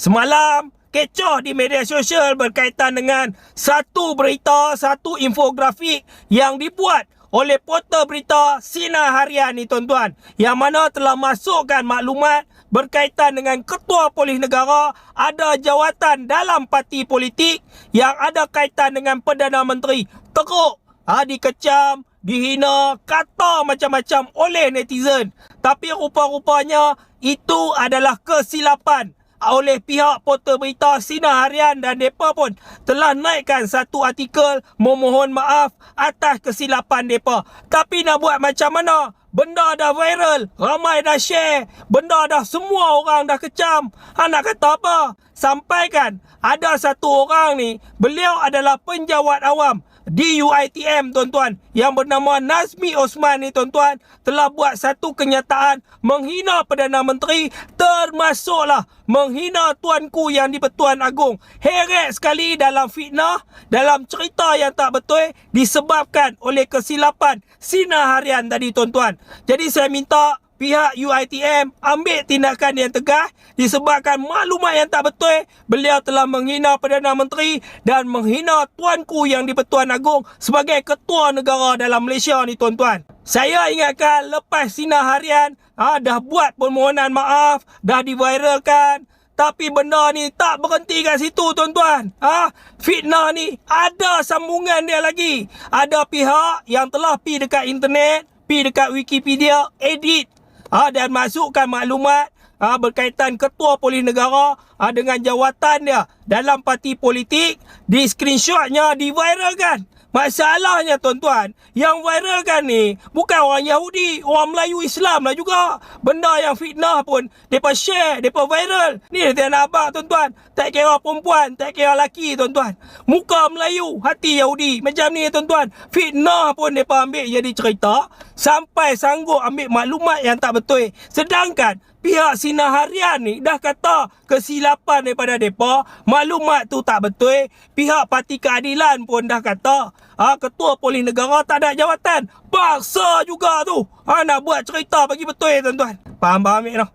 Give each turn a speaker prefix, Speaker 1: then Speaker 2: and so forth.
Speaker 1: Semalam, kecoh di media sosial berkaitan dengan satu berita, satu infografik yang dibuat oleh portal berita Sinar Harian ni tuan-tuan. Yang mana telah masukkan maklumat berkaitan dengan ketua polis negara ada jawatan dalam parti politik yang ada kaitan dengan Perdana Menteri. Teruk, ha, dikecam, dihina, kata macam-macam oleh netizen. Tapi rupa-rupanya itu adalah kesilapan oleh pihak portal berita Sinar Harian dan mereka pun telah naikkan satu artikel memohon maaf atas kesilapan mereka. Tapi nak buat macam mana? Benda dah viral, ramai dah share, benda dah semua orang dah kecam. Ha nak kata apa? Sampaikan ada satu orang ni, beliau adalah penjawat awam di UITM tuan-tuan yang bernama Nazmi Osman ni tuan-tuan telah buat satu kenyataan menghina Perdana Menteri termasuklah menghina tuanku yang di-Pertuan Agong. Heret sekali dalam fitnah, dalam cerita yang tak betul disebabkan oleh kesilapan sinar harian tadi tuan-tuan. Jadi saya minta pihak UITM ambil tindakan yang tegas disebabkan maklumat yang tak betul beliau telah menghina Perdana Menteri dan menghina tuanku yang di Pertuan Agong sebagai ketua negara dalam Malaysia ni tuan-tuan. Saya ingatkan lepas sinar harian ha, dah buat permohonan maaf, dah diviralkan. Tapi benda ni tak berhenti kat situ tuan-tuan. Ha? Fitnah ni ada sambungan dia lagi. Ada pihak yang telah pi dekat internet, pi dekat Wikipedia, edit ha, dan masukkan maklumat ha, berkaitan ketua polis negara ha, dengan jawatan dia dalam parti politik di screenshotnya diviralkan. Masalahnya tuan-tuan, yang viralkan ni bukan orang Yahudi, orang Melayu Islam lah juga. Benda yang fitnah pun, mereka share, mereka viral. Ni dia nak abang tuan-tuan. Tak kira perempuan, tak kira lelaki tuan-tuan. Muka Melayu, hati Yahudi. Macam ni tuan-tuan. Fitnah pun mereka ambil jadi cerita. Sampai sanggup ambil maklumat yang tak betul. Sedangkan pihak Sinar Harian ni dah kata kesilapan daripada mereka, maklumat tu tak betul. Pihak Parti Keadilan pun dah kata, ha, ketua polis negara tak ada jawatan. Paksa juga tu. Ha, nak buat cerita bagi betul tuan-tuan. Faham-faham ni no?